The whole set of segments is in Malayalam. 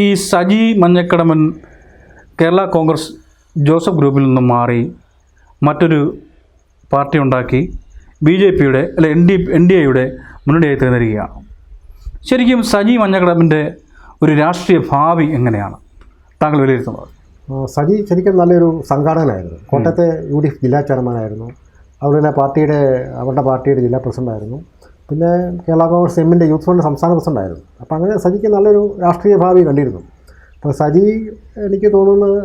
ഈ സജി മഞ്ഞക്കടമൻ കേരള കോൺഗ്രസ് ജോസഫ് ഗ്രൂപ്പിൽ നിന്നും മാറി മറ്റൊരു പാർട്ടി ഉണ്ടാക്കി ബി ജെ പിയുടെ അല്ലെ എൻ ഡി എൻ ഡി എയുടെ മുന്നണിയായി തീർന്നിരിക്കുകയാണ്. ശരിക്കും സജി മഞ്ഞക്കടമ്പിന്റെ ഒരു രാഷ്ട്രീയ ഭാവി എങ്ങനെയാണ്? താങ്കൾ വിലയിരുത്തുന്നത്. സജി ശരിക്കും നല്ലൊരു സംഘാടകനായിരുന്നു. കോട്ടയത്തെ യു ഡി എഫ് ജില്ലാ ചെയർമാനായിരുന്നു. അതുപോലെ തന്നെ പാർട്ടിയുടെ അവരുടെ പാർട്ടിയുടെ ജില്ലാ പ്രസിഡന്റായിരുന്നു പിന്നെ കേരള കോൺഗ്രസ് എമ്മിന്റെ യൂത്ത് ഫണ്ട് സംസ്ഥാന പ്രസിഡന്റായിരുന്നു അപ്പോൾ അങ്ങനെ സജിക്ക് നല്ലൊരു രാഷ്ട്രീയ ഭാവി കണ്ടിരുന്നു. അപ്പോൾ സജി എനിക്ക് തോന്നുന്നത്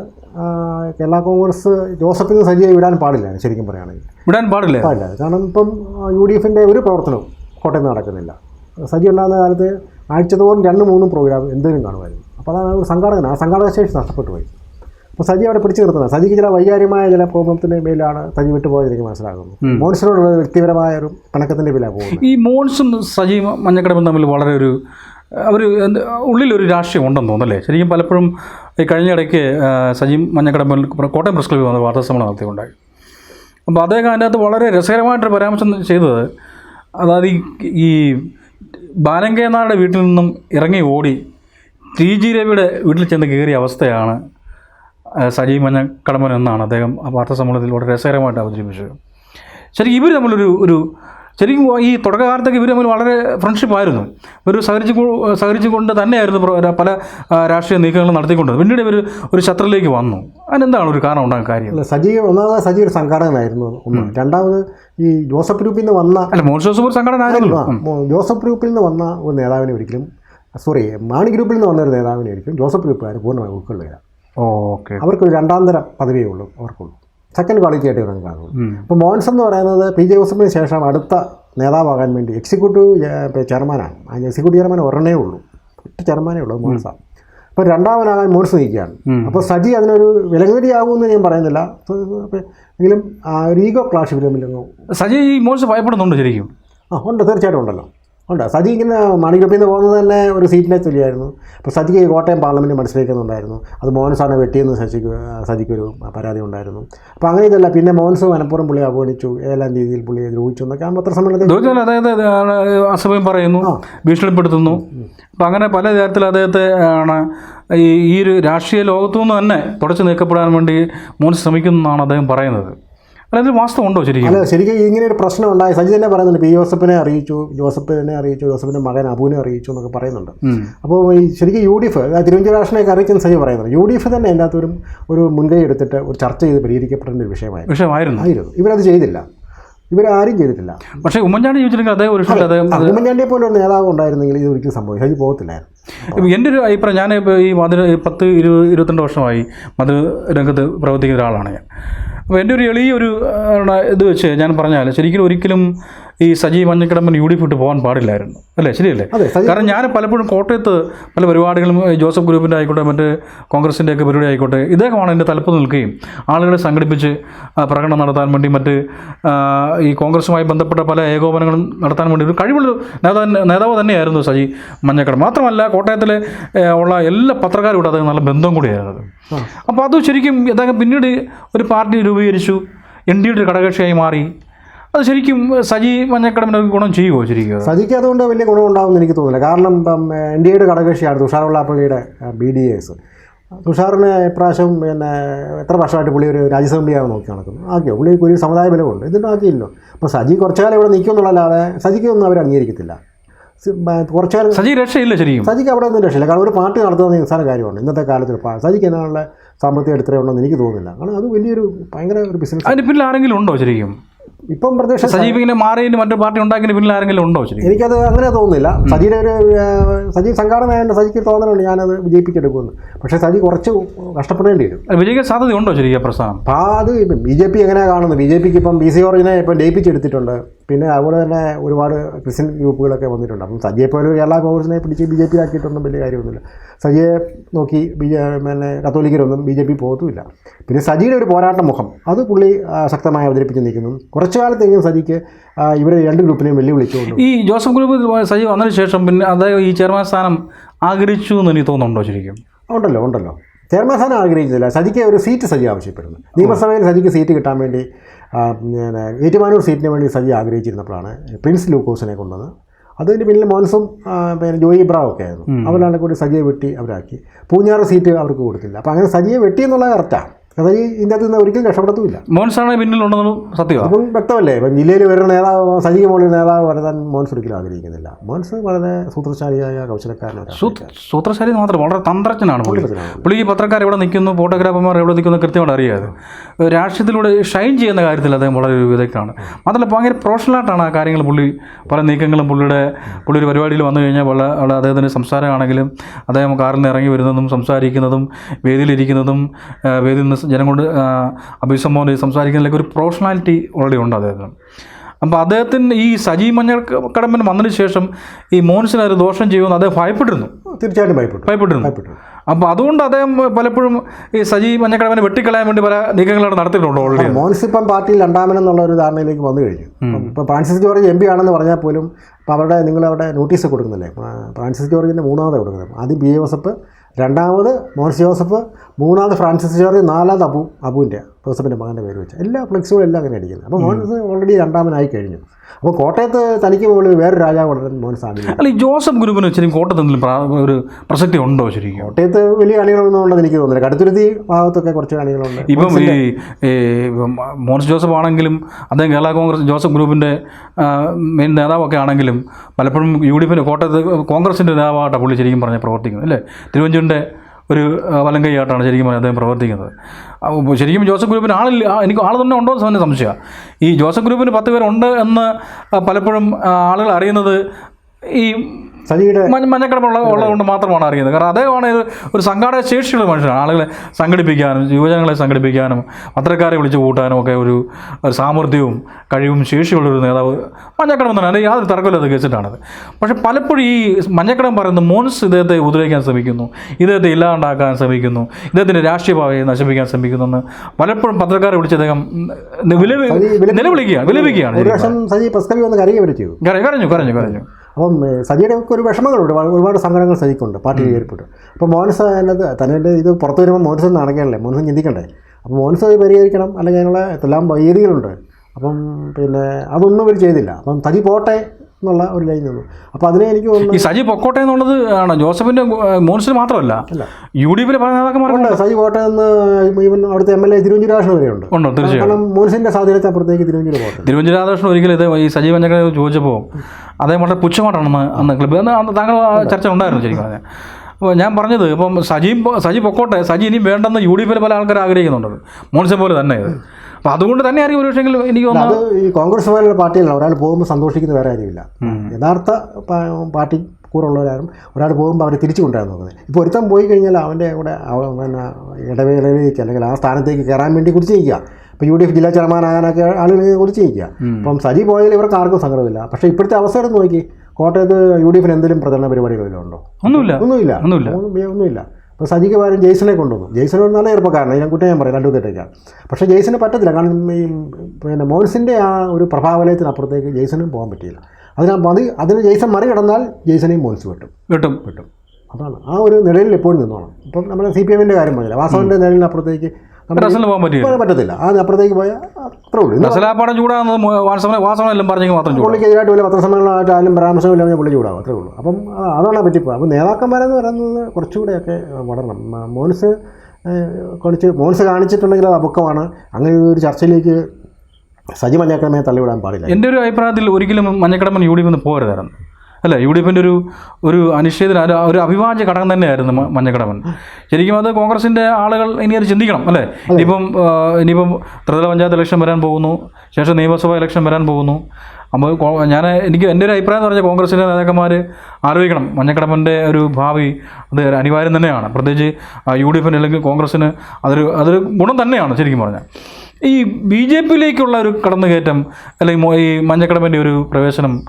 കേരള കോൺഗ്രസ് ജോസഫിൽ നിന്ന് സജിയെ വിടാൻ പാടില്ല ശരിക്കും പറയുകയാണെങ്കിൽ. വിടാൻ പാടില്ല? പാടില്ല. കാരണം ഇപ്പം യു ഡി എഫിന്റെ ഒരു പ്രവർത്തനവും കോട്ടയം നടക്കുന്നില്ല. സജി ഉണ്ടാകുന്ന കാലത്ത് ആഴ്ചതോറും രണ്ട് മൂന്നും പ്രോഗ്രാം എന്തെങ്കിലും കാണുമായിരുന്നു. അപ്പോൾ അതാണ് ഒരു സംഘാടകൻ ആ സംഘാടക ശേഷി നഷ്ടപ്പെട്ടു പോയി. അപ്പോൾ സജി അവിടെ പിടിച്ചു നിർത്തുന്നത് സജിക്ക് ചില വൈകാര്യമായ ചില പ്രോബ്ലത്തിന്റെ മേലാണ് സജി വിട്ടുപോയത് എനിക്ക് മനസ്സിലാകുന്നു. മോൻസിനോടുള്ള വ്യക്തിപരമായ ഒരു പിണക്കത്തിന്റെ പേരിലാണ് പോകുന്നത്. ഈ മോൺസും സജി മഞ്ഞക്കടമ്പും തമ്മിൽ വളരെ ഒരു അവർ ഉള്ളിലൊരു രാഷ്ട്രീയം ഉണ്ടെന്ന് തോന്നുന്നല്ലേ? ശരിക്കും പലപ്പോഴും ഈ കഴിഞ്ഞ ഇടയ്ക്ക് സജീം മഞ്ഞക്കടമ്പൻ കോട്ടയം പ്രസ് ക്ലബ്ബിൽ വന്ന വാർത്താ സമ്മേളനം നടത്തിയുണ്ടായി അപ്പോൾ അദ്ദേഹം അതിനകത്ത് വളരെ രസകരമായിട്ടൊരു പരാമർശം ചെയ്തത് അതായത് ഈ ഈ ബാലങ്കേനാരുടെ വീട്ടിൽ നിന്നും ഇറങ്ങി ഓടി ടി ജി രവിയുടെ വീട്ടിൽ ചെന്ന് കയറിയ അവസ്ഥയാണ് ആ, സജി മഞ്ഞക്കടമ്പൻ എന്നാണ് അദ്ദേഹം ആ വാർത്താ സമ്മേളനത്തിൽ വളരെ രസകരമായിട്ട് അവതരിപ്പിച്ചത്. ശരിക്കും ഇവർ തമ്മിലൊരു ഒരു ശരിക്കും ഈ തുടക്കകാലത്തൊക്കെ ഇവർ തമ്മിൽ വളരെ ഫ്രണ്ട്ഷിപ്പ് ആയിരുന്നു. ഇവർ സഹകരിച്ച് സഹകരിച്ചുകൊണ്ട് തന്നെയായിരുന്നു പല രാഷ്ട്രീയ നീക്കങ്ങളും നടത്തിക്കൊണ്ടത് പിന്നീട് ഇവർ ഒരു ശത്രുലേക്ക് വന്നു. അതിനെന്താണ് ഒരു കാരണം ഉണ്ടാകാൻ കാര്യം? അല്ല സജീവ് ഒന്നാമത് സജീവ് ഒരു സംഘാടകനായിരുന്നു. ഒന്ന്. രണ്ടാമത് ഈ ജോസഫ് ഗ്രൂപ്പിൽ നിന്ന് വന്ന അല്ല മോൻസോസ് ഒരു സംഘടന ജോസഫ് ഗ്രൂപ്പിൽ നിന്ന് വന്ന ഒരു നേതാവിനെ ഒരിക്കലും സോറി മാണി ഗ്രൂപ്പിൽ നിന്ന് വന്ന ഒരു നേതാവിനെ ഒരിക്കലും ജോസഫ് ഗ്രൂപ്പുകാർ പൂർണമായി ഉൾക്കൊള്ളുക ഓക്കെ. അവർക്കൊരു രണ്ടാം തരം പദവിയേ ഉള്ളൂ അവർക്കുള്ളൂ. സെക്കൻഡ് ക്വാളിറ്റി ആയിട്ട് ഇവർക്ക് കാണുള്ളൂ അപ്പോൾ മോൻസ് എന്ന് പറയുന്നത് പി ജെ ജോസഫിന് ശേഷം അടുത്ത നേതാവാകാൻ വേണ്ടി എക്സിക്യൂട്ടീവ് ചെയർമാനാണ്. ആ എക്സിക്യൂട്ടീവ് ചെയർമാൻ ഒരെണ്ണേ ഉള്ളൂ. ഒറ്റ ചെയർമാനേ ഉള്ളൂ മോൻസാണ് അപ്പോൾ രണ്ടാമനാകാൻ മോൻസ് നിൽക്കുകയാണ്. അപ്പോൾ സജി അതിനൊരു വിലങ്ങേരിയാകുമെന്ന് ഞാൻ പറയുന്നില്ല. എങ്കിലും ആ ഒരു ഈഗോ ക്ലാഷ് ഇവരമില്ലങ്ങോ സജി ഈ മോൻസ് ഭയപ്പെടുന്നുണ്ട് ശരിക്കും. ആ ഉണ്ട് തീർച്ചയായിട്ടും ഉണ്ടല്ലോ. ഉണ്ട്? സജി ഇങ്ങനെ മണിഗ്രൂപ്പിൽ നിന്ന് പോകുന്നത് തന്നെ ഒരു സീറ്റിനെ ചൊല്ലിയായിരുന്നു. അപ്പോൾ സജിക്ക് കോട്ടയം പാർലമെന്റ് മനസ്സിലാക്കുന്നുണ്ടായിരുന്നു അത് മോഹൻ സാറിനെ വെട്ടിയെന്ന് സജിക്ക് സതിക്കൊരു ഒരു പരാതി ഉണ്ടായിരുന്നു. അപ്പോൾ അങ്ങനെ ഇതല്ല പിന്നെ മോഹൻസ് മനപ്പുറം പുള്ളി അവഗണിച്ചു. ഏതെല്ലാം രീതിയിൽ പുള്ളിയെ ദ്രോഹിച്ചു എന്നൊക്കെ ആ പത്രസമ്മേളനത്തിൽ അതായത് അസഭ്യം പറയുന്നു ഭീഷണിപ്പെടുത്തുന്നു. അപ്പം അങ്ങനെ പല തരത്തിൽ അദ്ദേഹത്തെ ആണ് ഈ ഈ ഒരു രാഷ്ട്രീയ ലോകത്തു നിന്ന് തന്നെ തുടച്ചു നീക്കപ്പെടാൻ വേണ്ടി മോൻസ് ശ്രമിക്കുന്നു എന്നാണ് അദ്ദേഹം പറയുന്നത്. അല്ല വാസ്തവം ഉണ്ടോ ശരിക്കും? അല്ല ശരിക്കും ഇങ്ങനെ ഒരു പ്രശ്നം ഉണ്ടായി. സജി തന്നെ പറയുന്നുണ്ട് പി ജോസഫിനെ അറിയിച്ചു ജോസഫിനെ അറിയിച്ചു ജോസഫിന്റെ മകൻ അബുവിനെ അറിയിച്ചു എന്നൊക്കെ പറയുന്നുണ്ട്. അപ്പോൾ ഈ ശരിക്കും യു ഡി എഫ് തിരുവഞ്ചൂർ രാഷ്ട്രീയ അറിയിക്കുന്ന സജി പറയുന്നത് യു ഡി എഫ് തന്നെ അതിന്റെ അകത്തൊരു ഒരു മുൻകൈ എടുത്തിട്ട് ഒരു ചർച്ച ചെയ്ത് പരിഹരിക്കപ്പെടേണ്ട ഒരു വിഷയമായിരുന്നു. വിഷയമായിരുന്നു. ആയിരുന്നു. ഇവരത് ചെയ്തില്ല. ഇവരാരും ചെയ്തിട്ടില്ല. പക്ഷേ ഉമ്മൻചാണ്ടി ചോദിച്ചിട്ടുണ്ടെങ്കിൽ അതേ. ഒരു ഉമ്മൻചാണ്ടിയെ പോലെ ഒരു നേതാവ് ഉണ്ടായിരുന്നെങ്കിൽ ഇത് ഒരിക്കലും സംഭവിച്ചു അത് പോകത്തില്ലായിരുന്നു. ഇപ്പം എന്റെ ഒരു അഭിപ്രായം ഞാൻ ഈ മധുര പത്ത് ഇരുപത് ഇരുപത്തിരണ്ട് വർഷമായി മധുര രംഗത്ത് പ്രവർത്തിക്കുന്ന ഒരാളാണ് ഞാൻ. അപ്പോൾ എന്റെ ഒരു എളിയ ഒരു ആ, ഇത് വെച്ച് ഞാൻ പറഞ്ഞാൽ ശരിക്കും ഒരിക്കലും ഈ Sajeev Manjakkidamban U D F ഇട്ട് പോകാൻ പാടില്ലായിരുന്നു. അല്ലേ? ശരിയല്ലേ? കാരണം ഞാൻ പലപ്പോഴും കോട്ടയത്ത് പല പരിപാടികളും ജോസഫ് ഗ്രൂപ്പിന്റെ ആയിക്കോട്ടെ മറ്റ് കോൺഗ്രസിന്റെ ഒക്കെ പരിപാടി ആയിക്കോട്ടെ ഇദ്ദേഹമാണ് എന്റെ തലപ്പ് നിൽക്കുകയും ആളുകളെ സംഘടിപ്പിച്ച് പ്രകടനം നടത്താൻ വേണ്ടി മറ്റ് ഈ കോൺഗ്രസുമായി ബന്ധപ്പെട്ട പല ഏകോപനങ്ങളും നടത്താൻ വേണ്ടി ഒരു കഴിവുള്ള നേതാവ് നേതാവ് തന്നെയായിരുന്നു സജി മഞ്ഞക്കടം മാത്രമല്ല കോട്ടയത്തിലെ ഉള്ള എല്ലാ പത്രക്കാരും കൂടെ അദ്ദേഹം നല്ല ബന്ധം കൂടിയായിരുന്നു അപ്പോൾ അത് ശരിക്കും അദ്ദേഹം പിന്നീട് ഒരു പാർട്ടി രൂപീകരിച്ചു എൻ ഡി യുടെ ഘടകകക്ഷിയായി മാറി. അത് ശരിക്കും സജി മഞ്ഞക്കടമിന് ഗുണം ചെയ്യുമോ ശരിക്കും? സജിക്ക് അതുകൊണ്ട് വലിയ ഗുണമുണ്ടാകുമെന്ന് എനിക്ക് തോന്നുന്നില്ല. കാരണം ഇപ്പം എൻ ഡി എയുടെ ഘടകകക്ഷിയാണ് തുഷാർ വെള്ളാപ്പള്ളിയുടെ ബി ഡി എസ്. തുഷാറിന് ഇപ്രാവശ്യം പിന്നെ എത്ര വർഷമായിട്ട് പുള്ളി ഒരു രാജ്യസഭയാണ് നോക്കി നടക്കുന്നു. ആക്കിയോ? പുള്ളിക്ക് ഒരു സമുദായ ബലമുണ്ട്. ഇതിന്റെ ആക്കിയില്ലോ അപ്പോൾ സജി കുറച്ചു കാലം ഇവിടെ നിൽക്കുമെന്നുള്ളല്ലാതെ സജിക്കൊന്നും അവർ അംഗീകരിക്കത്തില്ല. കുറച്ചുകാലം കാലം സജി രക്ഷയില്ല ശരിക്കും. സജിക്ക് അവിടെ ഒന്നും രക്ഷയില്ല. കാരണം ഒരു പാർട്ടി നടത്തുന്നത് നിസ്സാര കാര്യമാണ്. ഇന്നത്തെ കാലത്തിൽ സജിക്ക് എന്നാണുള്ള സാമ്പത്തിക എടുത്തരയുണ്ടെന്ന് എനിക്ക് തോന്നുന്നില്ല. കാരണം അത് വലിയൊരു ഭയങ്കര ഒരു ബിസിനസ് അതിന് പിന്നിലാണെങ്കിലും ഉണ്ടോ ശരിക്കും? ഇപ്പം പ്രത്യക്ഷ സജീവ് ഇങ്ങനെ മാറിയതിന് മറ്റു പാർട്ടി ഉണ്ടാക്കിയതിന് പിന്നിൽ ആരെങ്കിലും ഉണ്ടോ ശരി എനിക്കത് അങ്ങനെ തോന്നുന്നില്ല. സജിയുടെ ഒരു സജീവ് സജി സംഘാടനമായതുകൊണ്ട് സജിക്ക് തോന്നലുണ്ട് ഞാനത് വിജയിപ്പിച്ചെടുക്കുമെന്ന്. പക്ഷേ സജി കുറച്ച് കഷ്ടപ്പെടേണ്ടി വരും. വിജയിക്കാൻ സാധ്യതയുണ്ടോ ശരി ആ പ്രസ്ഥാനം? അപ്പോൾ അത് ബി ജെ പി എങ്ങനെയാണ് കാണുന്നത്? ബി ജെ പിക്ക് ഇപ്പം ബി സി ഓറിജിനെ ഇപ്പം ലയിപ്പിച്ചെടുത്തിട്ടുണ്ട്. പിന്നെ അതുപോലെ തന്നെ ഒരുപാട് ക്രിസ്ത്യൻ ഗ്രൂപ്പുകളൊക്കെ വന്നിട്ടുണ്ട്. അപ്പം സജിയെ പോലെ കേരള കോൺഗ്രസിനെ പിടിച്ച് ബി ജെ പി ആക്കിയിട്ടൊന്നും വലിയ കാര്യമൊന്നുമില്ല. സജിയെ നോക്കി ബി ജെ പിന്നെ കത്തോലിക്കരൊന്നും ബി ജെ പി പോകത്തുമില്ല. പിന്നെ സജിയുടെ ഒരു പോരാട്ട മുഖം അത് പുള്ളി ശക്തമായി അവതരിപ്പിച്ച് നിൽക്കുന്നു. കുറച്ചു കാലത്തെങ്കിലും സജിക്ക് ഇവർ ഇവരെ രണ്ട് ഗ്രൂപ്പിനെയും വെല്ലുവിളിച്ചുകൊണ്ട് ഈ ജോസഫ് ഗ്രൂപ്പ് സജി വന്നതിന് ശേഷം പിന്നെ അദ്ദേഹം ഈ ചെയർമാൻ സ്ഥാനം ആഗ്രഹിച്ചു എന്ന് എനിക്ക് തോന്നുന്നുണ്ടോ ശരിക്കും? ഉണ്ടല്ലോ ഉണ്ടല്ലോ. ചെയർമാൻ സ്ഥാനം ആഗ്രഹിക്കുന്നില്ല സജിക്ക് ഒരു സീറ്റ് സജി ആവശ്യപ്പെടുന്നു. നിയമസഭയിൽ സജിക്ക് സീറ്റ് കിട്ടാൻ വേണ്ടി ഏറ്റുമാനൂർ സീറ്റിന് വേണ്ടി സജി ആഗ്രഹിച്ചിരുന്നപ്പോഴാണ് പ്രിൻസ് ലൂക്കോസിനെ കൊണ്ടുവന്ന് അതിന് പിന്നിൽ മോൻസും പിന്നെ ജോയി ഇബ്രാവും ഒക്കെ ആയിരുന്നു. അവരാണെങ്കിൽ കൂടി സജിയെ വെട്ടി അവരാക്കി. പൂഞ്ഞാറ് സീറ്റ് അവർക്ക് കൊടുത്തില്ല. അപ്പോൾ അങ്ങനെ സജിയെ വെട്ടി എന്നുള്ളത് കറക്റ്റാണ് സജി ഇതിന്റെ അകത്ത് നിന്ന് ഒരിക്കലും രക്ഷപ്പെടത്തുമില്ല. മോൻസാണ് പിന്നിലുണ്ടെന്നും സത്യം അപ്പം വ്യക്തമല്ലേ? ഇപ്പം ജില്ലയിൽ വരുന്ന നേതാവ് സജീവ മോളിയുടെ നേതാവ് വരുന്ന മോൻസ് ഒരിക്കലും ആഗ്രഹിക്കുന്നില്ല. മോൻസ് വളരെ സൂത്രശാലിയായ കൗശലക്കാരനാണ് സൂത്രശാലി മാത്രം വളരെ തന്ത്രജ്ഞനാണ് പുള്ളി ഈ പത്രക്കാർ എവിടെ നിൽക്കുന്നു ഫോട്ടോഗ്രാഫർമാർ എവിടെ നിൽക്കുന്നു കൃത്യമായിട്ട് അറിയാതെ രാഷ്ട്രീയത്തിലൂടെ ഷൈൻ ചെയ്യുന്ന കാര്യത്തിൽ അദ്ദേഹം വളരെ വിദഗ്ധനാണ്. മാത്രമല്ല ഭയങ്കര പ്രൊഫഷണലായിട്ടാണ് ആ കാര്യങ്ങൾ പുള്ളി പല നീക്കങ്ങളും പുള്ളിയുടെ പുള്ളി ഒരു പരിപാടിയിൽ വന്നു കഴിഞ്ഞാൽ വളരെ അദ്ദേഹത്തിന്റെ സംസാരമാണെങ്കിലും അദ്ദേഹം കാറിൽ നിന്ന് ഇറങ്ങി വരുന്നതും സംസാരിക്കുന്നതും വേദിയിലിരിക്കുന്നതും വേദിയിൽ നിന്ന് ജനം കൊണ്ട് അഭിസംബോധന ചെയ്ത് സംസാരിക്കുന്നതിലൊക്കെ ഒരു പ്രൊഫഷണാലിറ്റി ഓൾറെഡി ഉണ്ട് അദ്ദേഹത്തിന്. അപ്പോൾ അദ്ദേഹത്തിന് ഈ സജി മഞ്ഞക്കടമ്പൻ വന്നതിന് ശേഷം ഈ മോൻസിന് ഒരു ദോഷം ചെയ്യുമെന്ന് അദ്ദേഹം ഭയപ്പെട്ടിരുന്നു. തീർച്ചയായിട്ടും ഭയപ്പെട്ടു. ഭയപ്പെട്ടിരുന്നു. ഭയപ്പെട്ടു. അപ്പോൾ അതുകൊണ്ട് അദ്ദേഹം പലപ്പോഴും ഈ സജി മഞ്ഞക്കടവനെ വെട്ടിക്കളയാൻ വേണ്ടി പല നീക്കങ്ങളാണ് നടത്തിയിട്ടുണ്ട് ഓൾറെഡി മോൻസ് ഇപ്പം പാർട്ടിയിൽ രണ്ടാമനെന്നുള്ള ഒരു ധാരണയിലേക്ക് വന്നു കഴിഞ്ഞു. ഇപ്പം ഫ്രാൻസിസ് ജോർജ് എം പി ആണെന്ന് പറഞ്ഞാൽ പോലും അപ്പോൾ അവരുടെ നിങ്ങൾ അവിടെ നോട്ടീസ് കൊടുക്കുന്നില്ലേ ഫ്രാൻസിസ് ജോർജിന്റെ മൂന്നാമത് കൊടുക്കുന്നത്. ആദ്യം ബി ജോസഫ് രണ്ടാമത് മോൻസ് ജോസഫ് മൂന്നാമത് ഫ്രാൻസിസ് ജോർജ് നാലാമത് അബു അബുവിന്റെ. ജോസഫിന്റെ മകന്റെ പേര് വെച്ച്. എല്ലാ ഫ്ലെക്സുകളും എല്ലാം അങ്ങനെ അടിക്കുന്നത് അപ്പോൾ മോൻസ് ഓൾറെഡി രണ്ടാമനായി കഴിഞ്ഞു. അപ്പോൾ കോട്ടയത്ത് തനിക്ക് മുകളിൽ വേറൊരു രാജാവ് വളരാൻ മോൻ സാധിക്കും അല്ല ഈ ജോസഫ് ഗ്രൂപ്പിന് ശരിക്കും കോട്ടയത്ത് എന്തെങ്കിലും ഒരു പ്രസക്തി ഉണ്ടോ ശരിക്കും? കോട്ടയത്ത് വലിയ അണികളൊന്നും ഉണ്ടെന്ന് എനിക്ക് തോന്നുന്നില്ല കടുത്തുരുത്തി ഭാഗത്തൊക്കെ കുറച്ച് അണികളുണ്ട് ഇപ്പം ഈ മോൻസ് ജോസഫ് ആണെങ്കിലും അദ്ദേഹം കേരള കോൺഗ്രസ് ജോസഫ് ഗ്രൂപ്പിന്റെ മെയിൻ നേതാവൊക്കെ ആണെങ്കിലും പലപ്പോഴും യു ഡി എഫിന്റെ കോട്ടയത്ത് കോൺഗ്രസിന്റെ നേതാവായിട്ടാണ് പുള്ളി ശരിക്കും പറഞ്ഞാൽ പ്രവർത്തിക്കുന്നത്. അല്ലേ? തിരുവഞ്ചൂരിന്റെ ഒരു ആ, വലം കൈയായിട്ടാണ് ശരിക്കും പറഞ്ഞാൽ അദ്ദേഹം പ്രവർത്തിക്കുന്നത്. ശരിക്കും ജോസഫ് ഗ്രൂപ്പിന് ആളില്ല എനിക്ക് ആൾ തന്നെ ഉണ്ടോ എന്ന് സംശയമാണ് ഈ ജോസഫ് ഗ്രൂപ്പിന് പത്ത് പേരുണ്ട് എന്ന് പലപ്പോഴും ആളുകൾ അറിയുന്നത് ഈ സജിയുടെ മഞ്ഞ മഞ്ഞക്കടമുള്ള ഉള്ളതുകൊണ്ട് മാത്രമാണ് അറിയുന്നത്. കാരണം അദ്ദേഹമാണ് ഇത് ഒരു സംഘാടക ശേഷിയുള്ള മനുഷ്യനാണ്. ആളുകളെ സംഘടിപ്പിക്കാനും യുവജനങ്ങളെ സംഘടിപ്പിക്കാനും പത്രക്കാരെ വിളിച്ചു കൂട്ടാനും ഒക്കെ ഒരു ഒരു സാമർഥ്യവും കഴിവും ശേഷിയുള്ള ഒരു നേതാവ് മഞ്ഞക്കടം തന്നെ പറഞ്ഞാൽ യാതൊരു തർക്കമില്ലാത്ത കേസിട്ടാണത് പക്ഷെ പലപ്പോഴും ഈ മഞ്ഞക്കടം പറയുന്ന മോൻസ് ഇദ്ദേഹത്തെ ഉപദ്രവിക്കാൻ ശ്രമിക്കുന്നു. ഇദ്ദേഹത്തെ ഇല്ലാണ്ടാക്കാൻ ശ്രമിക്കുന്നു. ഇദ്ദേഹത്തിന്റെ രാഷ്ട്രീയ ഭാവയെ നശിപ്പിക്കാൻ ശ്രമിക്കുന്നു എന്ന് പലപ്പോഴും പത്രക്കാരെ വിളിച്ച് അദ്ദേഹം നിലവിളിക്കുകയാണ് വിലപിക്കുകയാണ് കരഞ്ഞു കരഞ്ഞു കരഞ്ഞു. അപ്പം സജിയുടെ ഒക്കെ ഒരു വിഷമങ്ങളുണ്ട്. ഒരുപാട് സങ്കടങ്ങൾ സജിക്കുണ്ട് പാർട്ടി ഏർപ്പെട്ടു. അപ്പോൾ മോൻസ് എന്നത് തന്നെ ഇത് പുറത്തു വരുമ്പോൾ മോൻസ് നടക്കണല്ലേ? മോൻസ് ചിന്തിക്കണ്ടേ? അപ്പോൾ മോൻസ് അത് പരിഹരിക്കണം. അല്ലെങ്കിൽ അതിനുള്ള എല്ലാം വേദികളുണ്ട്. അപ്പം പിന്നെ അതൊന്നും ഇവർ ചെയ്തില്ല. അപ്പം തടി പോട്ടെ എന്നുള്ള ഒരു ലൈൻ നിന്നു അപ്പോൾ അതിനെ എനിക്ക് തോന്നുന്നു ഈ സജി പൊക്കോട്ടെ എന്നുള്ളത് ആണ്. ജോസഫിന്റെ മോൻസിന് മാത്രമല്ല. യു ഡി എഫിലെ പല നേതാക്കന്മാരുണ്ട് സജി പൊക്കോട്ടെ എന്ന് ഇവൻ അവിടുത്തെ എം എൽ എ തിരുവഞ്ചൂർ വരെയുണ്ട് ഉണ്ടോ. തീർച്ചയായും. മോൻസിന്റെ സാധ്യത അപ്പുറത്തേക്ക് തിരുവഞ്ചൂർ പോട്ടെ തിരുവഞ്ചൂർ രാധാകൃഷ്ണൻ ഒരിക്കലും ഇത് ഈ സജി പഞ്ചകരെ ചോദിച്ചപ്പോൾ അതേ വളരെ പുച്ഛമായിട്ടാണെന്ന് അന്ന് ക്ലബ് അന്ന് താങ്കൾ ചർച്ച ഉണ്ടായിരുന്നു ശരിക്കും പറഞ്ഞാൽ. അപ്പോൾ ഞാൻ പറഞ്ഞത് ഇപ്പം സജി സജി പൊക്കോട്ടെ സജി ഇനി വേണ്ടെന്ന് യു ഡി എഫിലെ പല ആൾക്കാർ ആഗ്രഹിക്കുന്നുണ്ട്. മോൻസെ പോലെ തന്നെ ഇത്. അപ്പോൾ അതുകൊണ്ട് തന്നെ അറിയാം ഒരു എനിക്ക് തോന്നുന്നത് തോന്നുന്നു ഈ കോൺഗ്രസ് പോലുള്ള പാർട്ടികളാണ് ഒരാൾ പോകുമ്പോൾ സന്തോഷിക്കുന്ന വേറെ ആരുമില്ല യഥാർത്ഥ പാർട്ടി പാർട്ടി കൂറുള്ളവരാരും ഒരാൾ പോകുമ്പോൾ അവരെ തിരിച്ചു കൊണ്ടുവരാൻ നോക്കുന്നത്. ഇപ്പോൾ ഒരുത്തം പോയി കഴിഞ്ഞാൽ അവന്റെ കൂടെ പിന്നെ ഇടവേളയിലേക്ക് അല്ലെങ്കിൽ ആ സ്ഥാനത്തേക്ക് കയറാൻ വേണ്ടി കുറിച്ച് നിൽക്കുക ഇപ്പോൾ യു ഡി എഫ് ജില്ലാ ചെയർമാനാകാനൊക്കെ ആളുകൾ കുറിച്ച് നിൽക്കുക അപ്പം സജി പോയതിൽ ഇവർക്ക് ആർക്കും സങ്കടമില്ല. പക്ഷേ ഇപ്പോഴത്തെ അവസരം നോക്കി. കോട്ടയത്ത് യു ഡി എഫിന് എന്തെങ്കിലും പ്രചരണ പരിപാടികളിലുണ്ടോ? ഒന്നുമില്ല. ഒന്നുമില്ല. ഒന്നുമില്ല. ഒന്നുമില്ല. ഇപ്പോൾ സജിക്ക് പകരം ജെയ്സനെ കൊണ്ടുവന്നു. ജെയ്സൺ ഒരു നല്ല ചെറുപ്പക്കാരനാണ് ഞാൻ കുറ്റം ഞാൻ പറയാം രണ്ടു തെറ്റേക്കാണ് പക്ഷേ ജെയ്സന് പറ്റത്തില്ല കാരണം ഈ പിന്നെ മോൻസിന്റെ ആ ഒരു പ്രഭാവലയത്തിനപ്പുറത്തേക്ക് ജെയ്സനും പോകാൻ പറ്റിയില്ല. അതിന് അത് അതിന് ജെയ്സൺ മറികടന്നാൽ ജെയ്സനെയും മോൻസ് കിട്ടും കിട്ടും കിട്ടും അതാണ് ആ ഒരു നിഴലിൽ എപ്പോഴും നിന്നോണം. ഇപ്പം നമ്മുടെ സി പി എമ്മിന്റെ കാര്യം പറഞ്ഞില്ല വാസവന്റെ നിഴലിനപ്പുറത്തേക്ക് പറ്റത്തില്ല. ആ അപ്പുറത്തേക്ക് പോയാൽ അത്രേ ഉള്ളൂ. റസലാപ്പാടം ചൂടാകുന്നത് വാസവനെ വാസവനെ എല്ലാം പറഞ്ഞെങ്കിൽ മാത്രം ചൂടാകും പുള്ളിക്കെതിരായിട്ട് വലിയ പത്രസമ്മേളനമായിട്ടാലും പരാമർശമില്ലാതെ പുള്ളി ചൂടാവും. അത്രേ ഉള്ളൂ. അപ്പം അതാണ് പറ്റിപ്പോൾ അപ്പോൾ നേതാക്കന്മാരെന്ന് പറയുന്നത് കുറച്ചുകൂടെയൊക്കെ വളരണം. മോൻസ് ഏഹ്, കുറച്ച് മോൻസ് കാണിച്ചിട്ടുണ്ടെങ്കിൽ അത് അബുക്കമാണ് അങ്ങനെ ഒരു ചർച്ചയിലേക്ക് സജി മഞ്ഞക്കടമയെ തള്ളിവിടാൻ പാടില്ല. എന്റെ ഒരു അഭിപ്രായത്തിൽ ഒരിക്കലും മഞ്ഞക്കടമൻ യു ഡി എഫ് പോകരുതായിരുന്നു. അല്ല? യു ഡി എഫിന്റെ ഒരു ഒരു അനിശ്ചിത ഒരു- അഭിവാജ്യ ഘടകം തന്നെയായിരുന്നു മഞ്ഞക്കടവൻ. ശരിക്കും അത് കോൺഗ്രസിന്റെ ആളുകൾ ഇനി അത് ചിന്തിക്കണം അല്ലേ? ഇനിയിപ്പം ഇനിയിപ്പം ത്രിതല പഞ്ചായത്ത് ഇലക്ഷൻ വരാൻ പോകുന്നു ശേഷം നിയമസഭാ ഇലക്ഷൻ വരാൻ പോകുന്നു. അപ്പോൾ ഞാൻ എനിക്ക് എന്റെ ഒരു അഭിപ്രായം എന്ന് പറഞ്ഞാൽ കോൺഗ്രസിന്റെ നേതാക്കന്മാർ ആലോചിക്കണം. മഞ്ഞക്കടമ്പന്റെ ഒരു ഭാവി അത് അനിവാര്യം തന്നെയാണ്. പ്രത്യേകിച്ച് യു ഡി എഫിന് അല്ലെങ്കിൽ കോൺഗ്രസ്സിന് അതൊരു അതൊരു ഗുണം തന്നെയാണ് ശരിക്കും പറഞ്ഞാൽ. ഈ ബി ജെ പിയിലേക്കുള്ള ഒരു കടന്നുകയറ്റം അല്ലെങ്കിൽ ഈ മഞ്ഞക്കടമ്പന്റെ ഒരു പ്രവേശനം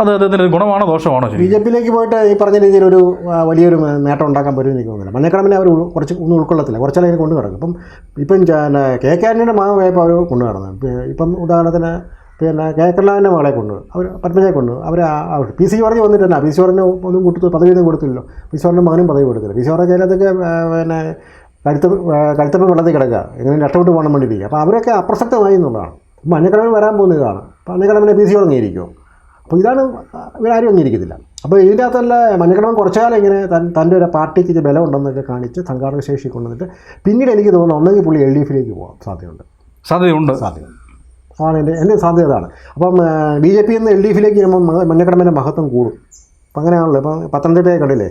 അത് അദ്ദേഹത്തിന് ഗുണമാണോ ദോഷമാണോ ബി ജെ പിയിലേക്ക് പോയിട്ട് ഈ പറഞ്ഞ രീതിയിൽ ഒരു വലിയൊരു നേട്ടം ഉണ്ടാക്കാൻ പറ്റുമെന്ന് എനിക്ക് തോന്നുന്നില്ല. മഞ്ഞക്കടമ്പിനെ അവർ കുറച്ച് ഒന്നും ഉൾക്കൊള്ളത്തില്ല. കുറച്ചാലും അതിനെ കൊണ്ടു കിടക്കും ഇപ്പം ഇപ്പം കെ കെ ആന്റണിയുടെ മകൻ പോയപ്പോൾ അവർ കൊണ്ടു നടന്നത് ഇപ്പം- ഉദാഹരണത്തിന് പിന്നെ കെ കരുണാകരന്റെ മകളെ കൊണ്ട്. അവർ പത്മജയെ കൊണ്ട്. അവർ പി സി പറഞ്ഞ് വന്നിട്ടില്ല പി സി പറഞ്ഞ ഒന്നും കൊടുത്തു പദവി ഒന്നും കൊടുത്തില്ലല്ലോ. പി സി പറഞ്ഞ മകനും പദവി കൊടുത്തില്ല. പി സി പറഞ്ഞ ചിലതൊക്കെ പിന്നെ കഴുത്ത കഴുത്തപ്പം വെള്ളത്തിൽ കിടക്കുക. എങ്ങനെ രക്ഷപ്പെട്ട് പോകണം വേണ്ടിയിരിക്കുക. അപ്പോൾ അവരൊക്കെ അപ്രസക്തമായി എന്നുള്ളതാണ്. മഞ്ഞക്കടവിന് വരാൻ പോകുന്ന ഇതാണ്. മഞ്ഞക്കടവിനെ പി സി പറഞ്ഞിരിക്കുമോ അപ്പോൾ ഇതാണ് ഇവരാരും അംഗീകരിക്കത്തില്ല. അപ്പോൾ ഇതിന്റെ അകത്തല്ല മഞ്ഞക്കടവൻ കുറച്ചു കാലം ഇങ്ങനെ തൻ തന്റെ ഒരു പാർട്ടിക്ക് ഇത് ബലമുണ്ടെന്നൊക്കെ കാണിച്ച് സംഘാടക ശേഷി കൊണ്ടുവന്നിട്ട് പിന്നീട് എനിക്ക് തോന്നുന്നു ഒന്നെങ്കിൽ പുള്ളി എൽ ഡി എഫിലേക്ക് പോകാം സാധ്യതയുണ്ട്. സാധ്യതയുണ്ട്. സാധ്യതയുണ്ട്. ആണ് എന്റെ എന്റെ സാധ്യത അതാണ്. അപ്പം ബി ജെ പി എന്ന് എൽ ഡി എഫിലേക്ക് വരുമ്പം മഞ്ഞക്കടമ്പന്റെ മഹത്വം കൂടും. അപ്പം അങ്ങനെയാണല്ലോ. ഇപ്പം പത്തനംതിട്ടയെ കണ്ടില്ലേ?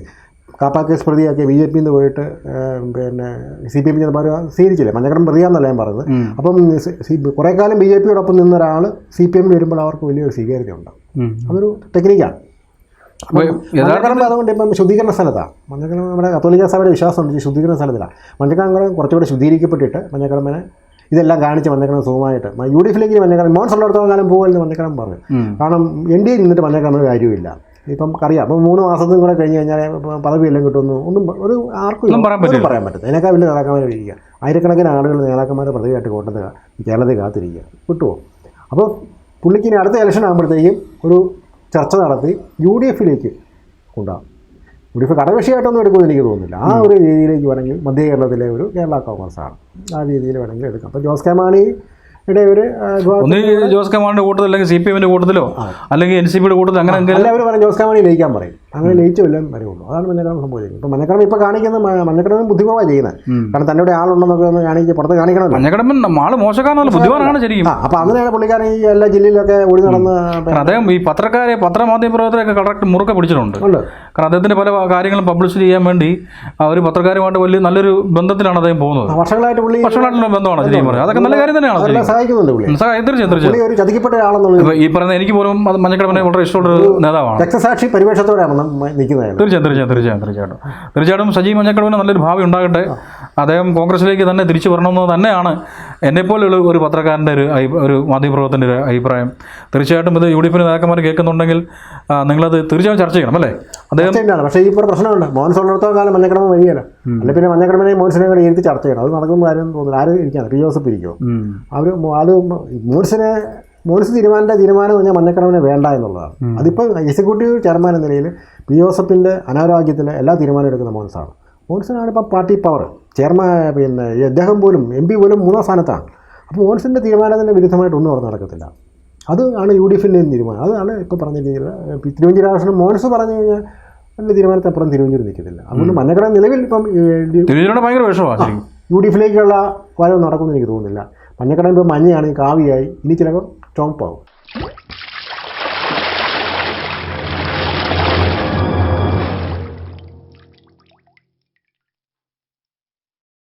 കാപ്പാ കേസ് പ്രതിയാക്കി ബി ജെ പിന്ന് പോയിട്ട് പിന്നെ സി പി എം ചെന്നപ്പോൾ സ്വീകരിച്ചില്ലേ? മഞ്ഞക്കടം പ്രതിയാന്നല്ല ഞാൻ പറയുന്നത്. അപ്പം കുറേ കാലം ബി ജെ പിയോടൊപ്പം നിന്ന ഒരാൾ സി പി എമ്മിൽ വരുമ്പോൾ അവർക്ക് വലിയൊരു സ്വീകാര്യത ഉണ്ടാവും ഉം. അതൊരു ടെക്നിക്കാണ്. മഞ്ഞക്കടമ്പ് അതുകൊണ്ട് ഇപ്പം ശുദ്ധീകരണ സ്ഥലത്താണ് മഞ്ഞക്കടമ്പ് നമ്മുടെ കത്തോലിക്ക സഭയുടെ വിശ്വാസമുണ്ട് ശുദ്ധീകരണ സ്ഥലത്തിലാണ് മഞ്ഞക്കടമ്പ് കുറച്ചുകൂടെ ശുദ്ധീകരിക്കപ്പെട്ടിട്ട് മഞ്ഞക്കടമ്പനെ ഇതെല്ലാം കാണിച്ച് മഞ്ഞക്കടമ്പ് സുഖമായിട്ട് യു ഡി എഫിലേക്ക് മഞ്ഞക്കടമ്പ് മോൻസ് ഉള്ളിടത്തോളം കാലം പോകുമെന്ന് മഞ്ഞക്കടമ്പ് പറഞ്ഞു. കാരണം എൻ ഡി എ നിന്നിട്ട് മഞ്ഞക്കടമ്പ് കാര്യമില്ല ഇപ്പം അറിയാം. അപ്പം മൂന്ന് മാസത്തും കൂടെ കഴിഞ്ഞ് കഴിഞ്ഞാൽ പദവി എല്ലാം കിട്ടുമെന്ന് ഒന്നും ഒരു ആർക്കും ഒന്നും പറയാൻ പറ്റില്ല. പറയാൻ പറ്റില്ല അതിനേക്കാൾ വലിയ നേതാക്കന്മാരെ ഇരിക്കുക. ആയിരക്കണക്കിന് ആളുകൾ നേതാക്കന്മാരെ പ്രതിയായിട്ട് കോട്ടത്ത് കേരളത്തിൽ കാത്തിരിക്കുക. കിട്ടുമോ അപ്പോൾ പുള്ളിക്ക് ഇനി അടുത്ത ഇലക്ഷൻ ആകുമ്പോഴത്തേക്കും ഒരു ചർച്ച നടത്തി യു ഡി എഫിലേക്ക് കൊണ്ടുപോകാം. യു ഡി എഫ് കടകക്ഷിയായിട്ടൊന്നും എടുക്കുമെന്ന് എനിക്ക് തോന്നുന്നില്ല. ആ ഒരു രീതിയിലേക്ക് വേണമെങ്കിൽ മധ്യ കേരളത്തിലെ ഒരു കേരള കോൺഗ്രസ്സാണ്. ആ രീതിയിൽ വേണമെങ്കിൽ എടുക്കാം. അപ്പോൾ ജോസ് കെ മാണി ഒരു ജോസ് കെ മാണിയുടെ കൂട്ടത്തിൽ അല്ലെങ്കിൽ സി പി എമ്മിന്റെ കൂട്ടത്തിലോ അല്ലെങ്കിൽ എൻ സി പിയുടെ കൂട്ടത്തിൽ അങ്ങനെ അവർ പറയും ജോസ് കെ മാണി ലയിക്കാൻ പറയും. അങ്ങനെ ലയിച്ചില്ല വരുള്ളൂ അതാണ് മഞ്ഞക്കടം സംഭവിക്കുന്നത് ഇപ്പം മഞ്ഞക്കടം ഇപ്പോൾ കാണിക്കുന്ന മഞ്ഞക്കടം ബുദ്ധിമുട്ടാണ് ചെയ്യുന്നത്. കാരണം തന്നെ ഒരു ആളുണ്ടെന്നൊക്കെ ഒന്ന് കാണിച്ച് പുറത്ത് കാണിക്കണം മഞ്ഞക്കടമ്പൻ ആൾ മോശക്കാരനല്ല ബുദ്ധിമാനാണ് ശരിക്കും. ആ അങ്ങനെയാണ് പുള്ളിക്കാരൻ ഈ എല്ലാ ജില്ലയിലൊക്കെ ഓടി നടന്ന് അദ്ദേഹം ഈ പത്രക്കാരെ പത്രമാധ്യമ പ്രവർത്തകരൊക്കെ കറക്റ്റ് മുറുക്കെ പിടിച്ചിട്ടുണ്ട് കാരണം അദ്ദേഹത്തിന്റെ പല കാര്യങ്ങളും പബ്ലിഷ് ചെയ്യാൻ വേണ്ടി ആ ഒരു പത്രക്കാരുമായിട്ട് വലിയ നല്ലൊരു ബന്ധത്തിലാണ് അദ്ദേഹം പോകുന്നത്. വർഷങ്ങളായിട്ട് പുള്ളി വർഷങ്ങളായിട്ടുള്ള ബന്ധമാണ് ശരിക്കും പറഞ്ഞത് അതൊക്കെ നല്ല കാര്യം തന്നെയാണ് സഹായിക്കുന്നുണ്ട് തീർച്ചയായും തീർച്ചയായും. ഈ പറയുന്ന എനിക്ക് പോലും മഞ്ഞക്കടമനെ വളരെ ഇഷ്ടമുള്ള നേതാവാണ്. രക്തസാക്ഷി പരിവേഷത്തോടെയാണ്. നിൽക്കുന്നത് തീർച്ചയായും തീർച്ചയായും തീർച്ചയായും തീർച്ചയായിട്ടും. തീർച്ചയായിട്ടും സജീവ് മഞ്ഞക്കടവിന് നല്ലൊരു ഭാവി ഉണ്ടാകട്ടെ. അദ്ദേഹം കോൺഗ്രസിലേക്ക് തന്നെ തിരിച്ചു വരണമെന്ന് തന്നെയാണ് എന്നെപ്പോലുള്ള ഒരു പത്രക്കാരന്റെ ഒരു ഒരു മാധ്യമപ്രവർത്തന്റെ ഒരു അഭിപ്രായം. തീർച്ചയായിട്ടും ഇത് യു ഡി എഫിന് നേതാക്കന്മാർ കേൾക്കുന്നുണ്ടെങ്കിൽ നിങ്ങളത് തീർച്ചയായും ചർച്ച ചെയ്യണം അല്ലേ? അദ്ദേഹം പക്ഷേ ഈ ഇപ്പോൾ പ്രശ്നമുണ്ട്. മോൻസ് ഉള്ളിടത്തോളം കാലം മഞ്ഞക്കടമ വഴിയല്ലോ. അല്ല പിന്നെ മഞ്ഞക്കടമനെ മോൻസിനെ കൂടെ എഴുതി ചർച്ച ചെയ്യണം. അത് നടക്കുന്ന കാര്യം തോന്നുന്നു ആരും ഇരിക്കാണ് പി ജോസഫ് ഇരിക്കുമോ. അവർ അത് മോൻസിനെ മോൻസ് തീരുമാനത്തെ തീരുമാനം കഴിഞ്ഞാൽ പറഞ്ഞാൽ മഞ്ഞക്കടവിനെ വേണ്ട എന്നുള്ളതാണ്. അതിപ്പോൾ എക്സിക്യൂട്ടീവ് ചെയർമാൻ എന്ന നിലയിൽ പി ജോസഫിന്റെ അനാരോഗ്യത്തിൽ എല്ലാ തീരുമാനവും എടുക്കുന്ന മോൻസാണ്. മോൻസിനാണ് ഇപ്പോൾ പാർട്ടി പവർ. ചെയർമാൻ പിന്നെ അദ്ദേഹം പോലും എം പി പോലും മൂന്നാം സ്ഥാനത്താണ്. അപ്പോൾ മോൻസിന്റെ തീരുമാനത്തിന് വിരുദ്ധമായിട്ട് ഒന്നും അവിടെ നടക്കത്തില്ല. അത് ആണ് യു ഡി എഫിന്റെ തീരുമാനം. അതാണ് ഇപ്പോൾ പറഞ്ഞ രീതിയിൽ തിരുവഞ്ചൂർ ആവശ്യം മോൻസ് പറഞ്ഞു കഴിഞ്ഞാൽ എന്റെ തീരുമാനത്തിനപ്പുറം തിരുവഞ്ചൂർ നിൽക്കത്തില്ല. അതുകൊണ്ട് മഞ്ഞക്കട നിലവിൽ ഇപ്പം ഭയങ്കര വിഷമമാണ് യു ഡി എഫിലേക്കുള്ള വരവ് നടക്കുമെന്ന് എനിക്ക് തോന്നുന്നില്ല. മഞ്ഞക്കട ഇപ്പോൾ മഞ്ഞയാണ് കാവിയായി ഇനി ചിലപ്പോൾ ചോപ്പാവും